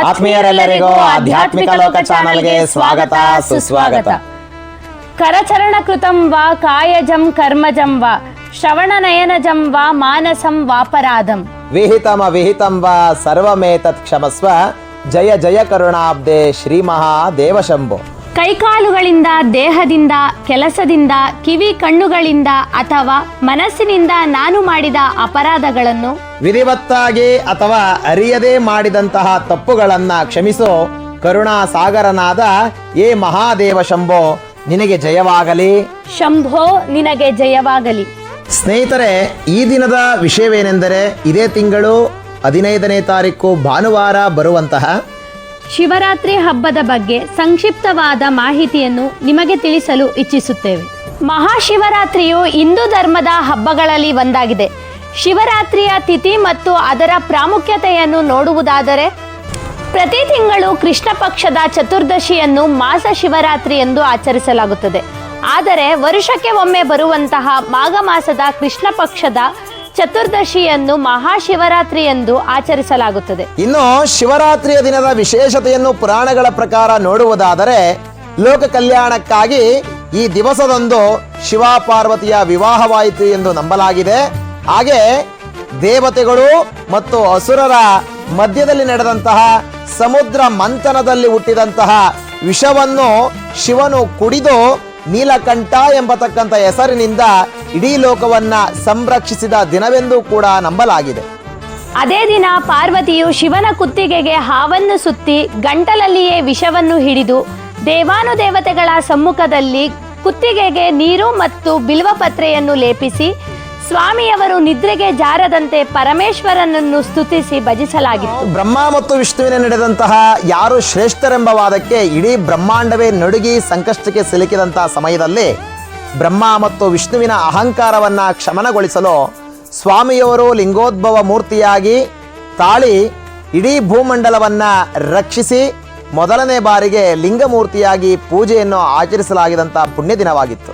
ಆತ್ಮೀಯರೆಲ್ಲರಿಗೂ ಆಧ್ಯಾತ್ಮಿಕ ಲೋಕ ಚಾನಲ್ಗೆ ಸ್ವಾಗತ ಸುಸ್ವಾಗತ ಕರಚರಣ ಕೃತಂ ವಾ ಕಾಯಜಂ ಕರ್ಮಜಂ ವಾ ಶ್ರವಣ ನಯನಜಂ ವಾ ಮಾನಸಂ ವಾಪರಾಧಂ ವಿಹಿತಮ ವಿಹಿತಂಬ ಸರ್ವಮೇತತ್ ಕ್ಷಮಸ್ವ ಜಯ ಜಯ ಕರುಣಾಬ್ದೆ ಶ್ರೀ ಮಹಾ ದೇವಶಂಭೋ ಕೈಕಾಲುಗಳಿಂದ ದೇಹದಿಂದ ಕೆಲಸದಿಂದ ಕಿವಿ ಕಣ್ಣುಗಳಿಂದ ಅಥವಾ ಮನಸ್ಸಿನಿಂದ ನಾನು ಮಾಡಿದ ಅಪರಾಧಗಳನ್ನು ವಿಧಿವತ್ತಾಗಿ ಅಥವಾ ಅರಿಯದೇ ಮಾಡಿದಂತಹ ತಪ್ಪುಗಳನ್ನ ಕ್ಷಮಿಸೋ ಕರುಣಾ ಸಾಗರನಾದ ಏ ಮಹಾದೇವ ಶಂಭೋ ನಿನಗೆ ಜಯವಾಗಲಿ. ಶಂಭೋ ನಿನಗೆ ಜಯವಾಗಲಿ. ಸ್ನೇಹಿತರೆ ಈ ದಿನದ ವಿಷಯವೇನೆಂದರೆ ಇದೇ ತಿಂಗಳು ಹದಿನೈದನೇ ತಾರೀಕು ಭಾನುವಾರ ಬರುವಂತಹ ಶಿವರಾತ್ರಿ ಹಬ್ಬದ ಬಗ್ಗೆ ಸಂಕ್ಷಿಪ್ತವಾದ ಮಾಹಿತಿಯನ್ನು ನಿಮಗೆ ತಿಳಿಸಲು ಇಚ್ಛಿಸುತ್ತೇವೆ. ಮಹಾಶಿವರಾತ್ರಿಯು ಹಿಂದೂ ಧರ್ಮದ ಹಬ್ಬಗಳಲ್ಲಿ ಒಂದಾಗಿದೆ. ಶಿವರಾತ್ರಿಯ ತಿಥಿ ಮತ್ತು ಅದರ ಪ್ರಾಮುಖ್ಯತೆಯನ್ನು ನೋಡುವುದಾದರೆ, ಪ್ರತಿ ತಿಂಗಳು ಕೃಷ್ಣ ಪಕ್ಷದ ಚತುರ್ದಶಿಯನ್ನು ಮಾಸ ಶಿವರಾತ್ರಿ ಎಂದು ಆಚರಿಸಲಾಗುತ್ತದೆ. ಆದರೆ, ವರ್ಷಕ್ಕೆ ಒಮ್ಮೆ ಬರುವಂತಹ ಮಾಘ ಮಾಸದ ಕೃಷ್ಣ ಪಕ್ಷದ ಚತುರ್ದಶಿಯನ್ನು ಮಹಾಶಿವರಾತ್ರಿ ಎಂದು ಆಚರಿಸಲಾಗುತ್ತದೆ. ಇನ್ನು ಶಿವರಾತ್ರಿಯ ದಿನದ ವಿಶೇಷತೆಯನ್ನು ಪುರಾಣಗಳ ಪ್ರಕಾರ ನೋಡುವುದಾದರೆ ಲೋಕ ಕಲ್ಯಾಣಕ್ಕಾಗಿ ಈ ದಿವಸದಂದು ಶಿವ ಪಾರ್ವತಿಯ ವಿವಾಹವಾಯಿತು ಎಂದು ನಂಬಲಾಗಿದೆ. ಹಾಗೆ ದೇವತೆಗಳು ಮತ್ತು ಅಸುರರ ಮಧ್ಯದಲ್ಲಿ ನಡೆದಂತಹ ಸಮುದ್ರ ಮಂಥನದಲ್ಲಿ ಹುಟ್ಟಿದಂತಹ ವಿಷವನ್ನು ಶಿವನು ಕುಡಿದು ನೀಲಕಂಠ ಎಂಬತಕ್ಕಂಥ ಹೆಸರಿನಿಂದ ಇಡೀ ಲೋಕವನ್ನ ಸಂರಕ್ಷಿಸಿದ ದಿನವೆಂದು ಕೂಡ ನಂಬಲಾಗಿದೆ. ಅದೇ ದಿನ ಪಾರ್ವತಿಯು ಶಿವನ ಕುತ್ತಿಗೆಗೆ ಹಾವನ್ನು ಸುತ್ತಿ ಗಂಟಲಲ್ಲಿಯೇ ವಿಷವನ್ನು ಹಿಡಿದು ದೇವಾನುದೇವತೆಗಳ ಸಮ್ಮುಖದಲ್ಲಿ ಕುತ್ತಿಗೆಗೆ ನೀರು ಮತ್ತು ಬಿಲ್ವಪತ್ರೆಯನ್ನು ಲೇಪಿಸಿ ಸ್ವಾಮಿಯವರು ನಿದ್ರೆಗೆ ಜಾರದಂತೆ ಪರಮೇಶ್ವರನನ್ನು ಸ್ತುತಿಸಿ ಭಜಿಸಲಾಗಿತ್ತು. ಬ್ರಹ್ಮ ಮತ್ತು ವಿಷ್ಣುವಿನ ನಡೆದಂತಹ ಯಾರು ಶ್ರೇಷ್ಠರೆಂಬ ವಾದಕ್ಕೆ ಇಡೀ ಬ್ರಹ್ಮಾಂಡವೇ ನಡುಗಿ ಸಂಕಷ್ಟಕ್ಕೆ ಸಿಲುಕಿದಂತಹ ಸಮಯದಲ್ಲಿ ಬ್ರಹ್ಮ ಮತ್ತು ವಿಷ್ಣುವಿನ ಅಹಂಕಾರವನ್ನು ಕ್ಷಮನಗೊಳಿಸಲು ಸ್ವಾಮಿಯವರು ಲಿಂಗೋದ್ಭವ ಮೂರ್ತಿಯಾಗಿ ತಾಳಿ ಇಡೀ ಭೂಮಂಡಲವನ್ನ ರಕ್ಷಿಸಿ ಮೊದಲನೇ ಬಾರಿಗೆ ಲಿಂಗಮೂರ್ತಿಯಾಗಿ ಪೂಜೆಯನ್ನು ಆಚರಿಸಲಾಗಿದಂತಹ ಪುಣ್ಯ ದಿನವಾಗಿತ್ತು.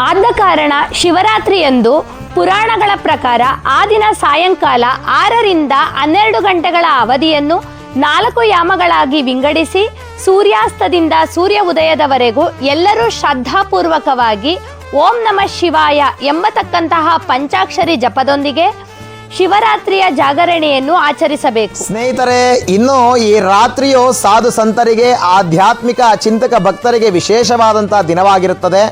ಆದ ಕಾರಣ ಶಿವರಾತ್ರಿಯಂದು ಪುರಾಣಗಳ ಪ್ರಕಾರ ಆ ದಿನ ಸಾಯಂಕಾಲ ಆರರಿಂದ ಹನ್ನೆರಡು ಗಂಟೆಗಳ ಅವಧಿಯನ್ನು ನಾಲ್ಕು ಯಾಮಗಳಾಗಿ ವಿಂಗಡಿಸಿ ಸೂರ್ಯಾಸ್ತದಿಂದ ಸೂರ್ಯ ಉದಯದವರೆಗೂ ಎಲ್ಲರೂ ಶ್ರದ್ಧಾಪೂರ್ವಕವಾಗಿ ಓಂ ನಮಃ ಶಿವಾಯ ಎಂಬತಕ್ಕಂತಹ ಪಂಚಾಕ್ಷರಿ ಜಪದೊಂದಿಗೆ ಶಿವರಾತ್ರಿಯ ಜಾಗರಣೆಯನ್ನು ಆಚರಿಸಬೇಕು. ಸ್ನೇಹಿತರೆ, ಇನ್ನು ಈ ರಾತ್ರಿಯು ಸಾಧು ಸಂತರಿಗೆ, ಆಧ್ಯಾತ್ಮಿಕ ಚಿಂತಕ ಭಕ್ತರಿಗೆ ವಿಶೇಷವಾದಂತಹ ದಿನವಾಗಿರುತ್ತದೆ.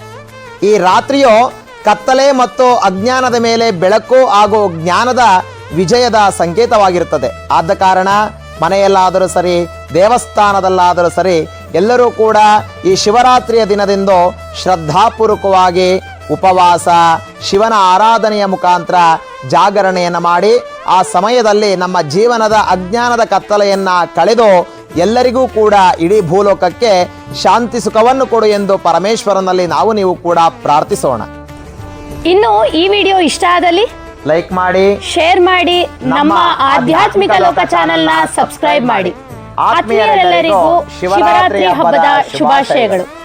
ಈ ರಾತ್ರಿಯು ಕತ್ತಲೆ ಮತ್ತು ಅಜ್ಞಾನದ ಮೇಲೆ ಬೆಳಕು ಹಾಗೂ ಜ್ಞಾನದ ವಿಜಯದ ಸಂಕೇತವಾಗಿರುತ್ತದೆ. ಆದ ಕಾರಣ ಮನೆಯಲ್ಲಾದರೂ ಸರಿ, ದೇವಸ್ಥಾನದಲ್ಲಾದರೂ ಸರಿ ಎಲ್ಲರೂ ಕೂಡ ಈ ಶಿವರಾತ್ರಿಯ ದಿನದಿಂದ ಶ್ರದ್ಧಾಪೂರ್ವಕವಾಗಿ ಉಪವಾಸ ಶಿವನ ಆರಾಧನೆಯ ಮುಖಾಂತರ ಜಾಗರಣೆಯನ್ನು ಮಾಡಿ ಆ ಸಮಯದಲ್ಲಿ ನಮ್ಮ ಜೀವನದ ಅಜ್ಞಾನದ ಕತ್ತಲೆಯನ್ನು ಕಳೆದು ಎಲ್ಲರಿಗೂ ಕೂಡ ಇಡೀ ಭೂಲೋಕಕ್ಕೆ ಶಾಂತಿ ಸುಖವನ್ನು ಕೊಡು ಎಂದು ಪರಮೇಶ್ವರನಲ್ಲಿ ನಾವು ನೀವು ಕೂಡ ಪ್ರಾರ್ಥಿಸೋಣ. ಇನ್ನು ಈ ವಿಡಿಯೋ ಇಷ್ಟ ಆದಲ್ಲಿ ಲೈಕ್ ಮಾಡಿ ಶೇರ್ ಮಾಡಿ ನಮ್ಮ ಆಧ್ಯಾತ್ಮಿಕ ಲೋಕ ಚಾನೆಲ್ನ ಸಬ್ಸ್ಕ್ರೈಬ್ ಮಾಡಿ. ಆತ್ಮೀಯರೆಲ್ಲರಿಗೂ ಶಿವರಾತ್ರಿ ಹಬ್ಬದ ಶುಭಾಶಯಗಳು.